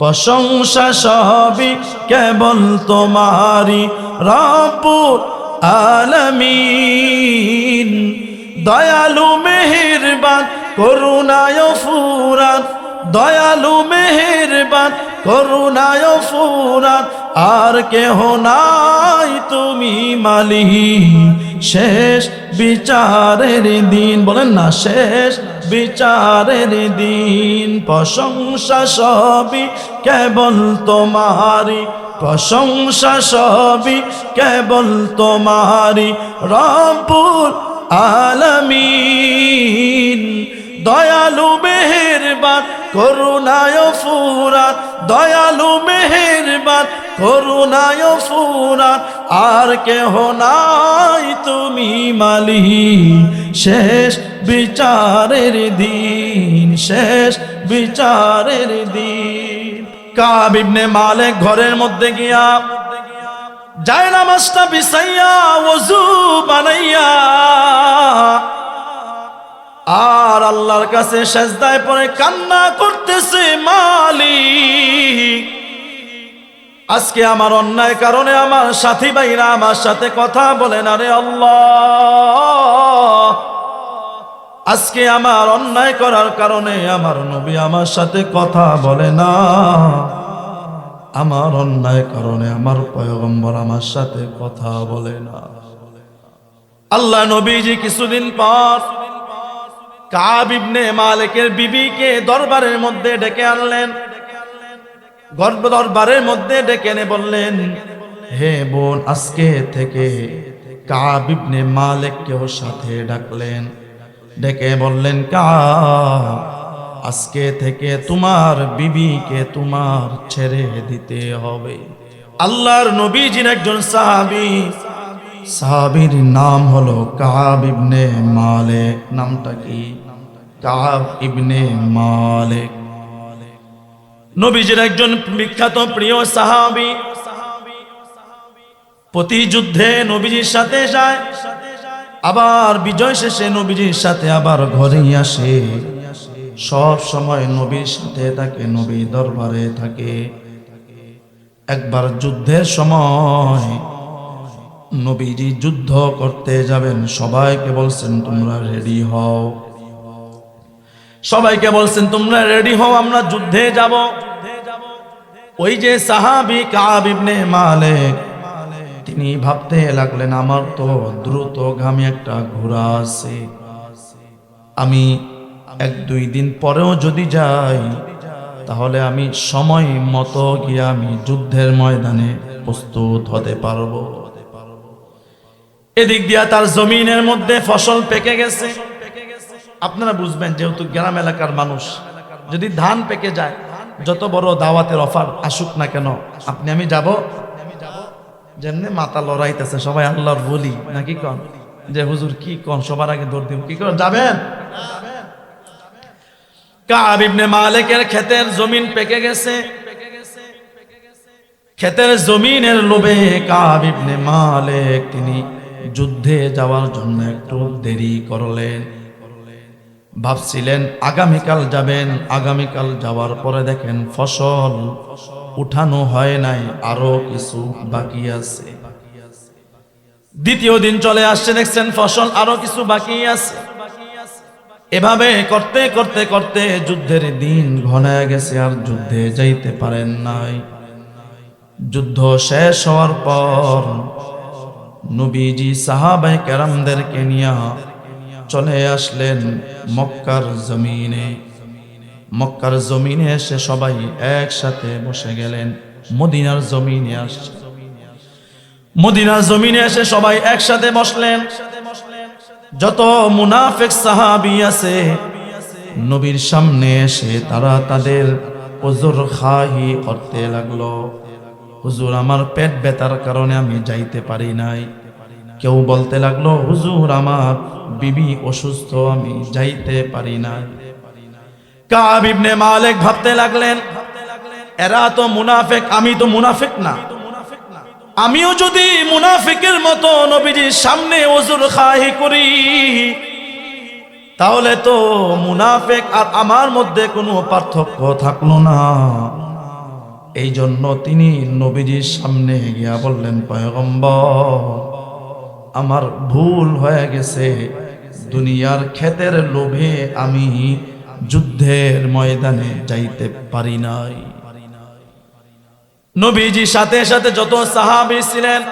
প্রশংসা সবই কেবল তোমারি রামপুর আলমিন। দয়ালু মেহেরবান করুণায় ফুরান। দয়ালু মেহেরবান করুণায় ফুরাত, আর কেহ নাই তুমি মালি শেষ বিচারের দিন, বলেন না, শেষ বিচারের দিন। প্রশংসা সবই কেবল তোমারি প্রশংসা সবই কেবল তোমারি রব্বুল আলামিন। দয়ালু মেহেরবান, করুণায় ফুরাত। দয়ালু মেহেরবান, করুণায় ফুরাত। আর কেহ নাই তুমি মালি শেষ বিচারের দিন, শেষ বিচারের দিন। কাবিবনে মালে ঘরের মধ্যে গিয়া যায় নামাজটা বিছাইয়া বানাইয়া আর আল্লাহর কাছে সেজদায় পরে কান্না করতেছে মালিক। আজকে আমার অন্যায় কারণে আমার সাথী ভাইরা আমার সাথে কথা বলে না রে আল্লাহ। আজকে আমার অন্যায় করার কারণে আমার নবী আমার সাথে কথা বলে না। আমার অন্যায় কারণে আমার পয়গম্বর আমার সাথে কথা বলে না। আল্লাহ নবীজি কিছুদিন পর কাব ইবনে মালিকের বিবিকে দরবারের মধ্যে ডেকে আনলেন। গর্ব দরবারের মধ্যে ডেকে এনে বললেন, হে বোন, আজকে থেকে কাব ইবনে মালিককেও সাথে ডাকলেন? ডেকে বললেন, কাব, আজকে থেকে তোমার বিবিকে তোমার ছেড়ে দিতে হবে। আল্লাহর নবীজির একজন সাহাবী সাহাবীর নাম হলো কাব ইবনে মালিক নামটা কি? কাব ইবনে মালিক নবীজির একজন বিখ্যাত প্রিয় সাহাবি। প্রতি যুদ্ধে নবীজির সাথে যায়, আবার বিজয় শেষে নবীজির সাথে আবার ঘরে আসে। সব সময় নবীর সাথে থাকে নবী দরবারে থাকে। একবার যুদ্ধের সময় নবীজি যুদ্ধ করতে যাবেন। সবাইকে বলছেন, তোমরা রেডি হও। সবাইকে বলছেন, তোমরা রেডি হও, আমরা যুদ্ধে যাব। ওই যে সাহাবি কাব ইবনে মালিক, তিনি ভাবতে লাগলেন, আমার তো দ্রুতগামী একটা ঘোড়া আছে। আমি এক দুই দিন পরেও যদি যাই, তাহলে আমি সময় মতো গিয়ে আমি যুদ্ধের ময়দানে প্রস্তুত হতে পারব। এদিক দিয়া তার জমিনের মধ্যে ফসল পেকে গেছে। আপনারা বুঝবেন যেহেতু গ্রাম এলাকার মানুষ, যদি ধান পেকে যায়, যত বড় দাওয়াতের অফার আসুক না কেন, আপনি আমি যাব? যেমনি মাথা লড়াইতেছে, সবাই আল্লাহর বলি, নাকি কন? যে হুজুর কি কন, সবার আগে দৌড় দিব, কি কন, যাবেন? কাব মালিকের ক্ষেতের জমিন পেকে গেছে। ক্ষেতের জমিনের লোভে কাব ইবনে মালিক তিনি যুদ্ধে যাওয়ার জন্য একটু দেরি করলেন ভাবছিলেন, আগামীকাল যাবেন। আগামীকাল যাওয়ার পরে দেখেন ফসল উঠানো হয় নাই, আরও কিছু বাকি আছে। দ্বিতীয় দিন চলে আসছে, দেখছেন ফসল আরও কিছু বাকি আছে। এভাবে করতে করতে করতে যুদ্ধের দিন ঘনায় গেছে, আর যুদ্ধে যাইতে পারেন নাই। যুদ্ধ শেষ হওয়ার পর নবীজি সাহাবাই কেরামদেরকে নিয়ে চলে আসলেন মক্কার জমিনে। মক্কার জমিনে এসে সবাই একসাথে বসে গেলেন। মদিনার জমিনে আসছে মদিনার জমিনে এসে সবাই একসাথে বসলেন। যত মুনাফেক সাহাবি আছে, নবীর সামনে এসে তারা তাদের ওজোর খাহি করতে লাগল। হুজুর, আমার পেট ব্যথার কারণে আমি যাইতে পারি নাই। কেউ বলতে লাগল, হুজুর, আমার বিবি অসুস্থ, আমি যাইতে পারি না কাব ইবনে মালিক ভাবতে লাগলেন, এরা তো মুনাফেক, আমি তো মুনাফেক না। আমিও যদি মুনাফিকের মতো নবীজির সামনে ওজুর খাহি করি, তাহলে তো মুনাফেক আর আমার মধ্যে কোনো পার্থক্য থাকল না। এই জন্য তিনি নবীজির সামনে গিয়া বললেন, পয়গম্বর, আমার ভুল হয়ে গেছে। দুনিয়ার ক্ষেতের লোভে আমি যুদ্ধের ময়দানে যাইতে পারি নাই। নবীজি সাথে সাথে যত সাহাবি ছিলেন,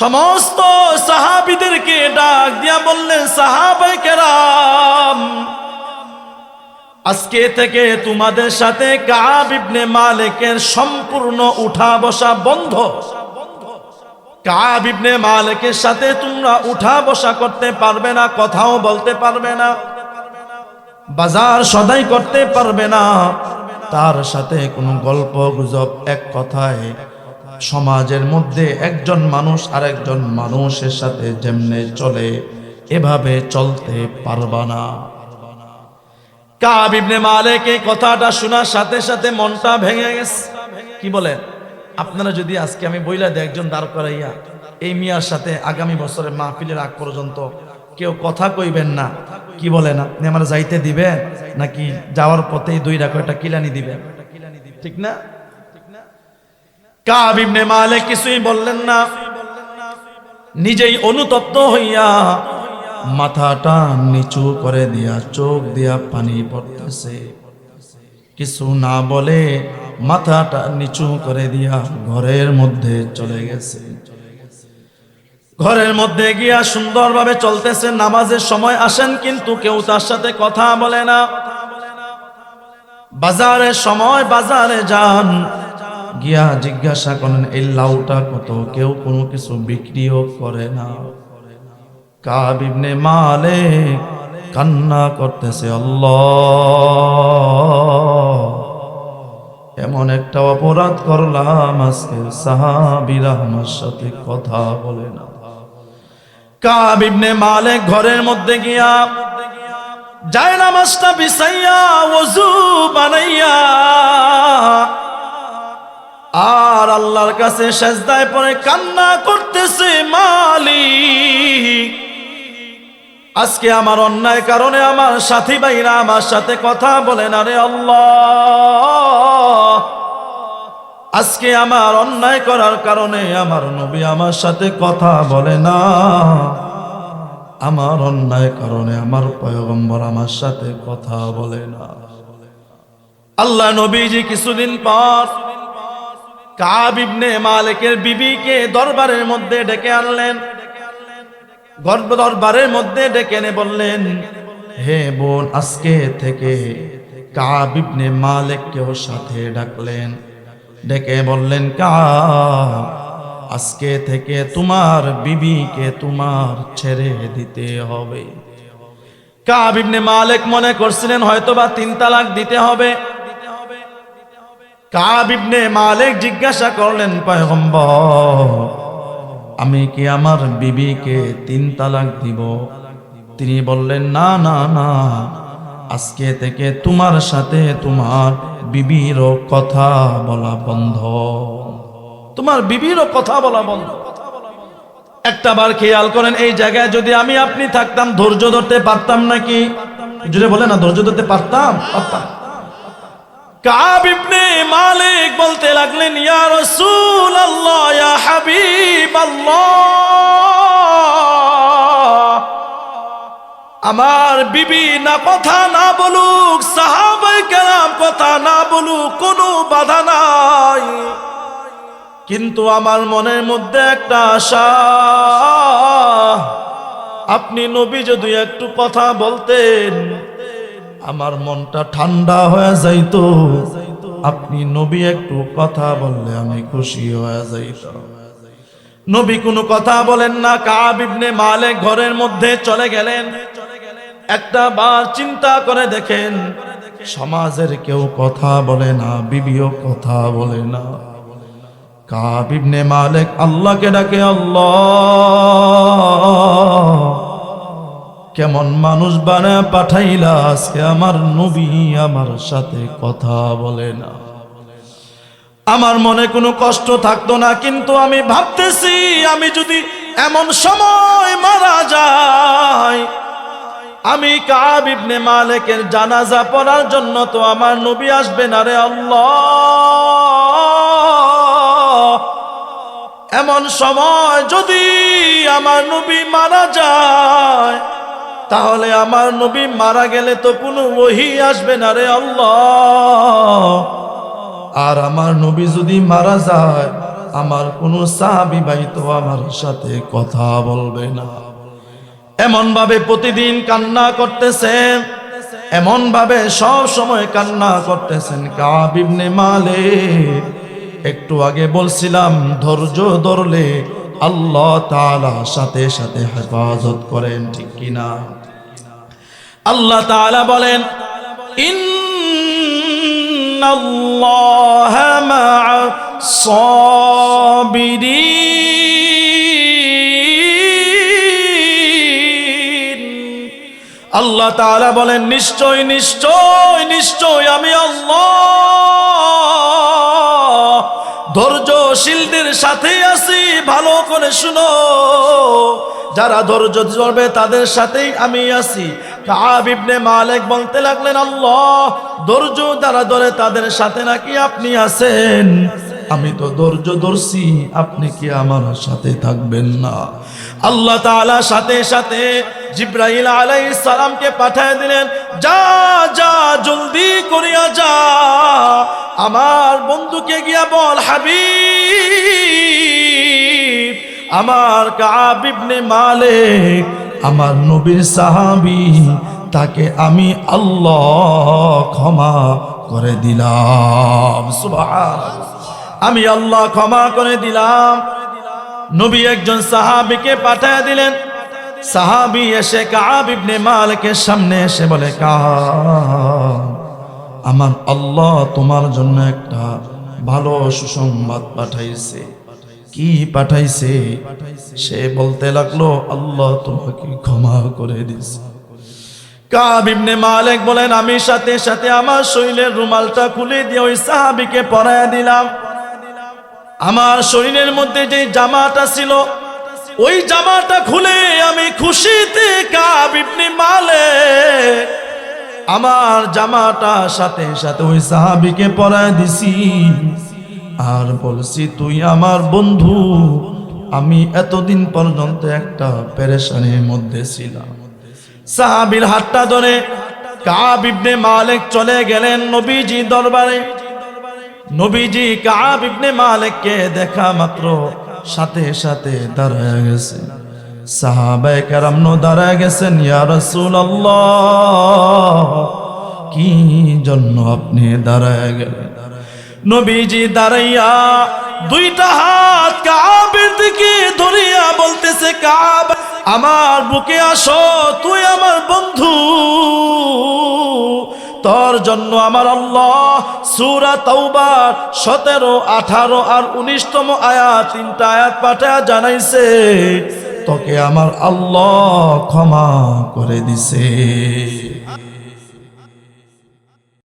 সমস্ত সাহাবিদেরকে ডাক দিয়া বললেন সাহাবাই কেরাম আজকে থেকে তোমাদের সাথে কাব ইবনে মালিকের সম্পূর্ণ উঠা বসা বন্ধ। কাব ইবনে মালিকের সাথে তোমরা উঠা বসা করতে পারবে না, কথাও বলতে পারবে না, বাজার সদাই করতে পারবে না। তার সাথে কোনো গল্প গুজব এক কথায় সমাজের মধ্যে একজন মানুষ আরেকজন মানুষের সাথে যেমনে চলে, এভাবে চলতে পারবা না। কাব ইবনে মালিক কথাটা শোনার সাথে সাথে মনটা ভেঙে গেছে। কি বলেন আপনারা যদি আজকে আমি বইলা দিই একজন দাঁড় করাইয়া এই মিয়ার সাথে আগামী বছরের মাহফিলের আগ পর্যন্ত কেউ কথা কইবেন না, কি বলেন আপনি আমার যাইতে দিবেন নাকি যাওয়ার পথেই দুই রাখো একটা কিলানি দিবেন? ঠিক না? কাব ইবনে মালিক কিছুই বললেন না। নিজেই অনুতপ্ত হইয়া মাথাটা নিচু করে দিয়া, চোখ দিয়া পানি পড়তেছে। কিছু না বলে মাথাটা নিচু করে দিয়া ঘরের মধ্যে চলে গেছে। ঘরের মধ্যে গিয়া সুন্দরভাবে চলতেছে, নামাজের সময় আসেন কিন্তু কেউ তার সাথে কথা বলে না। বাজারের সময় বাজারে যান, গিয়া জিজ্ঞাসা করেন, এই লাউটা কত? কেউ কোনো কিছু বিক্রিও করে না। কাব মালে কান্না করতেছে, আল্লাহ। এমন একটা অপরাধ করলাম, আজকে সাহাবিরা আমার সাথে কথা বলে না। কাব ইবনে মালিক ঘরের মধ্যে গিয়া যায় নামাজটা বিছাইয়া ওযু বানাইয়া, আর আল্লাহর কাছে সেজদায় পরে কান্না করতেছে মালিক। আজকে আমার অন্যায় কারণে আমার সাথী ভাইরা আমার সাথে কথা বলেন আরে আল্লাহ। আজকে আমার অন্যায় করার কারণে আমার নবী আমার সাথে কথা বলে না। আমার অন্যায় কারণে আমার পয়গম্বর আমার সাথে কথা বলে না। আল্লাহ নবীজি কিছুদিন পর কাবিবনে মালিকের বিবিকে দরবারের মধ্যে ডেকে আনলেন। গর্ব দরবারের মধ্যে ডেকে এনে বললেন, হে বোন, আজকে থেকে কাব ইবনে মালিককেও সাথে ডাকলেন। ডেকে বললেন, কাব, আজকে থেকে তোমার বিবিকে তোমার ছেড়ে দিতে হবে। কাব ইবনে মালিক মনে করছিলেন, হয়তোবা তিন তালাক দিতে হবে। কাব ইবনে মালিক জিজ্ঞাসা করলেন, পয়গম্বর আমি কি আমার বিবিকে তিন তালাক দিব? তিনি বললেন, না না না। আজকে থেকে তোমার সাথে তোমার বিবিরও কথা বলা বন্ধ। তোমার বিবিরও কথা বলা বন্ধ। একটা বার খেয়াল করেন, এই জায়গায় যদি আমি আপনি থাকতাম, ধৈর্য ধরতে পারতাম নাকি? জুড়ে বলে না, ধৈর্য ধরতে পারতাম? পারতাম। কাব মালিক বলতে লাগলেন, ইয়া রাসূল আল্লাহ ইয়া হাবিব আমার বিবি না কথা না বলুক সাহাবাই কেরাম কথা না বলুক, কোনো বাধা নাই। কিন্তু আমার মনের মধ্যে একটা আশা, আপনি নবী যদি একটু কথা বলতেন আমার মনটা ঠান্ডা হয়ে যাইতো। আপনি নবী, একটু কথা বললে আমি খুশি হয়ে যাইত নবী কোনো কথা বলেন না, কাব ইবনে মালিক ঘরের মধ্যে চলে গেলেন। একটা বার চিন্তা করে দেখেন, সমাজের কেউ কথা বলে না, বিবিও কথা বলে না। কাব ইবনে আল্লাহকে ডাকে, আল্লাহ। কেমন মানুষ বানা পাঠাইলা? আজকে আমার নবী আমার সাথে কথা বলে না। আমার মনে কোনো কষ্ট থাকতো না, কিন্তু আমি ভাবতেছি আমি যদি এমন সময় মারা যায় আমি কাব ইবনে মালিকের জানাজা পড়ার জন্য তো আমার নবী আসবে না রে এমন সময় যদি আমার নবী মারা যায় তাহলে আমার নবী মারা গেলে তো কোনো ওহি আসবে না রে আল্লাহ। আর আমার নবী যদি মারা যায়, আমার কোনো সাহাবি ভাই তো আমার সাথে কথা বলবে না। এমন ভাবে প্রতিদিন কান্না করতেছেন এমন ভাবে সব সময় কান্না করতেছেন কাবিবনে মালে। একটু আগে বলছিলাম, ধৈর্য ধরলে আল্লাহ তালা সাথে সাথে হেফাজত করেন, ঠিক কিনা? আল্লাহ তাআলা বলেন সাবিরিন। আল্লাহ তাআলা বলেন, নিশ্চয় নিশ্চয় নিশ্চয়, আমি আল্লাহ। ধৈর্যশীলদের সাথে আছি, ভালো করে শুনো। যারা ধৈর্য ধরবে, তাদের সাথেই আমি আছি। কাব ইবনে মালিক বলতে লাগলেন, আল্লাহ, ধৈর্য যারা ধরে, তাদের সাথে নাকি আপনি আছেন? আমি তো ধৈর্য ধরছি, আপনি কি আমার সাথে থাকবেন না? আল্লাহ তাআলা সাথে সাথে জিব্রাইল আলাইহিস সালামকে পাঠিয়ে দিলেন, যা যা, জলদি করিয়া যা। আমার বন্ধুকে গিয়া বল, হাবিব, আমার কাব ইবনে মালিক, আমার নবীর সাহাবি, তাকে আমি আল্লাহ ক্ষমা করে দিলাম। আমি আল্লাহ ক্ষমা করে দিলাম। নবী একজন সাহাবিকে পাঠায় দিলেন। সাহাবি এসে কাব ইবনে মালিকের সামনে এসে বলে, কাব আমার আল্লাহ তোমার জন্য একটা ভালো সুসংবাদ পাঠাইছে। কি পাঠাইছে? সে বলতে লাগল, আল্লাহ তোমাকে ক্ষমা করে দিছে কাব ইবনে মালিক বলেন, আমি সাথে সাথে আমার শরীরের রুমালটা খুলে দিয়ে ওই সাহাবীকে পরায় দিলাম। আমার শরীরের মধ্যে যে জামাটা ছিল, ওই জামাটা খুলে আমি খুশিতে কাব ইবনে মালিক আমার জামাটা সাথে সাথে ওই সাহাবিকে পরায় দিছি। আর বলছি, তুই আমার বন্ধু। আমি এতদিন পর্যন্ত একটা পেরেশানির মধ্যে ছিলাম। সাহাবির হাতটা ধরে কাব ইবনে মালিক চলে গেলেন নবীজি দরবারে। নবীজি কাব ইবনে মালিককে দেখা মাত্র সাথে সাথে দাঁড়ায় গেছে। সাহাবায়ে কেরাম নো দাঁড়ায় গেছেন, ইয়া রাসূলুল্লাহ, কি জন্য আপনি দাঁড়ায় গেলেন? নবীজি দাঁড়াইয়া দুইটা হাত কাবের দিকে ধরিয়া বলতেছে, কাব, আমার বুকে আসো, তুই আমার বন্ধু। তোর জন্য আমার আল্লাহ সুরা তৌবার সতেরো, আঠারো আর উনিশতম আয়াত তিনটা আয়াত পাঠা জানাইছে। তোকে আমার আল্লাহ ক্ষমা করে দিছে।